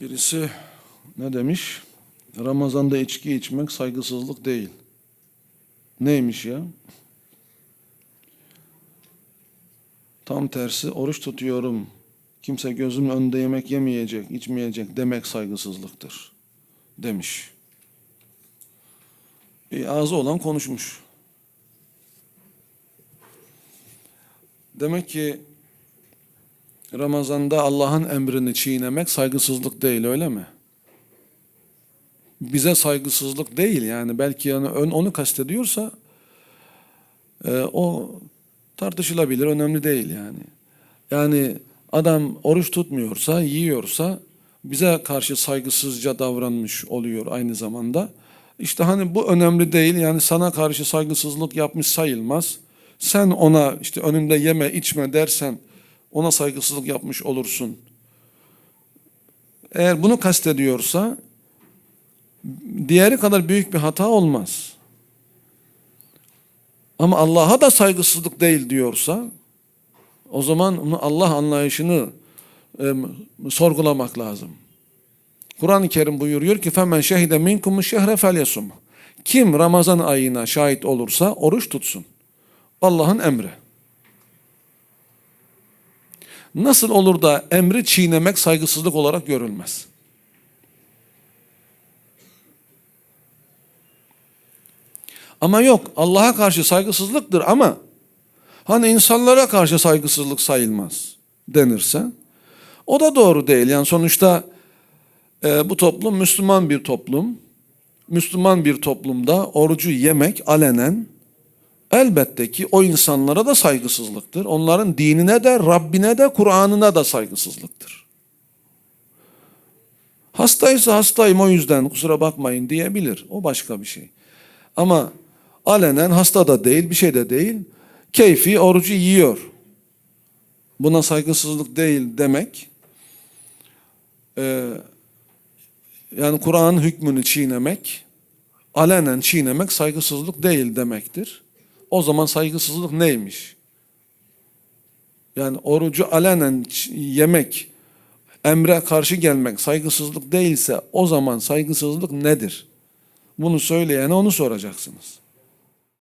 Birisi ne demiş? Ramazanda içki içmek saygısızlık değil. Neymiş ya? Tam tersi oruç tutuyorum. Kimse gözümün önünde yemek yemeyecek, içmeyecek demek saygısızlıktır. Demiş. Bir ağzı olan konuşmuş. Demek ki Ramazan'da Allah'ın emrini çiğnemek saygısızlık değil öyle mi? Bize saygısızlık değil yani belki yani ön- onu kastediyorsa e, o tartışılabilir önemli değil yani. Yani adam oruç tutmuyorsa yiyorsa bize karşı saygısızca davranmış oluyor aynı zamanda. İşte hani bu önemli değil yani sana karşı saygısızlık yapmış sayılmaz. Sen ona işte önünde yeme içme dersen ona saygısızlık yapmış olursun. Eğer bunu kastediyorsa diğeri kadar büyük bir hata olmaz. Ama Allah'a da saygısızlık değil diyorsa o zaman Allah anlayışını e, sorgulamak lazım. Kur'an-ı Kerim buyuruyor ki femen şehide minkum şehre felyesum. Kim Ramazan ayına şahit olursa oruç tutsun. Allah'ın emri. Nasıl olur da emri çiğnemek saygısızlık olarak görülmez? Ama yok Allah'a karşı saygısızlıktır ama hani insanlara karşı saygısızlık sayılmaz denirse o da doğru değil. Yani sonuçta e, bu toplum Müslüman bir toplum. Müslüman bir toplumda orucu yemek alenen elbette ki o insanlara da saygısızlıktır. Onların dinine de Rabbine de Kur'an'ına da saygısızlıktır. Hastaysa hastayım o yüzden kusura bakmayın diyebilir. O başka bir şey. Ama alenen hasta da değil bir şey de değil. Keyfi orucu yiyor. Buna saygısızlık değil demek. e, yani Kur'an'ın hükmünü çiğnemek, alenen çiğnemek saygısızlık değil demektir. O zaman saygısızlık neymiş? Yani orucu alenen yemek, emre karşı gelmek saygısızlık değilse o zaman saygısızlık nedir? Bunu söyleyene onu soracaksınız.